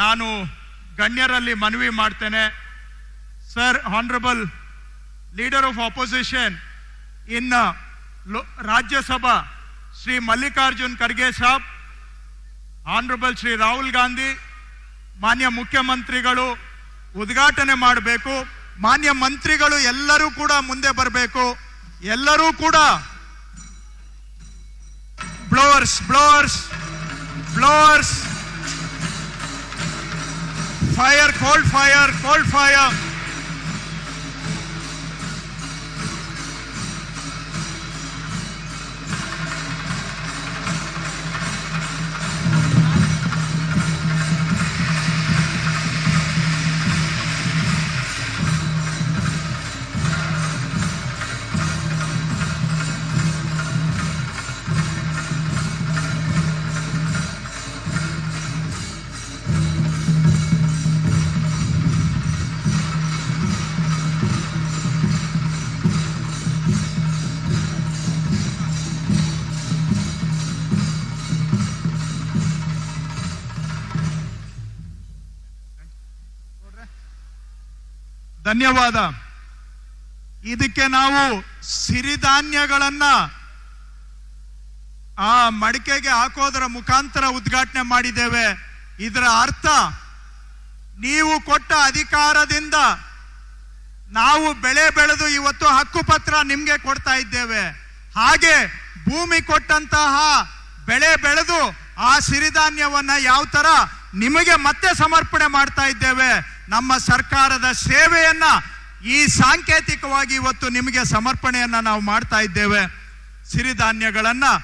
ನಾನು ಗಣ್ಯರಲ್ಲಿ ಮನವಿ ಮಾಡ್ತೇನೆ. Sir honourable leader of opposition in Rajya Sabha Shri Mallikarjun Kharge saab honourable Shri Rahul Gandhi, ಮಾನ್ಯ ಮುಖ್ಯಮಂತ್ರಿಗಳು ಉದ್ಘಾಟನೆ ಮಾಡಬೇಕು. ಮಾನ್ಯ ಮಂತ್ರಿಗಳು ಎಲ್ಲರೂ ಕೂಡ ಮುಂದೆ ಬರಬೇಕು. ಎಲ್ಲರೂ ಕೂಡ blowers blowers blowers fire, call fire, call fire. ಧನ್ಯವಾದ. ಇದಕ್ಕೆ ನಾವು ಸಿರಿಧಾನ್ಯಗಳನ್ನ ಆ ಮಡಿಕೆಗೆ ಹಾಕೋದರ ಮುಖಾಂತರ ಉದ್ಘಾಟನೆ ಮಾಡಿದ್ದೇವೆ. ಇದರ ಅರ್ಥ, ನೀವು ಕೊಟ್ಟ ಅಧಿಕಾರದಿಂದ ನಾವು ಬೆಳೆ ಬೆಳೆದು ಇವತ್ತು ಹಕ್ಕುಪತ್ರ ನಿಮಗೆ ಕೊಡ್ತಾ ಇದ್ದೇವೆ. ಹಾಗೆ ಭೂಮಿ ಕೊಟ್ಟಂತಹ ಬೆಳೆ ಬೆಳೆದು ಆ ಸಿರಿಧಾನ್ಯವನ್ನ ಯಾವ ತರ ನಿಮಗೆ ಮತ್ತೆ ಸಮರ್ಪಣೆ ಮಾಡ್ತಾ ಇದ್ದೇವೆ. ನಮ್ಮ ಸರ್ಕಾರದ ಸೇವೆಯನ್ನ ಈ ಸಾಂಕೇತಿಕವಾಗಿ ಇವತ್ತು ನಿಮಗೆ ಸಮರ್ಪಣೆಯನ್ನ ನಾವು ಮಾಡ್ತಾ ಇದ್ದೇವೆ. ಸಿರಿಧಾನ್ಯಗಳನ್ನ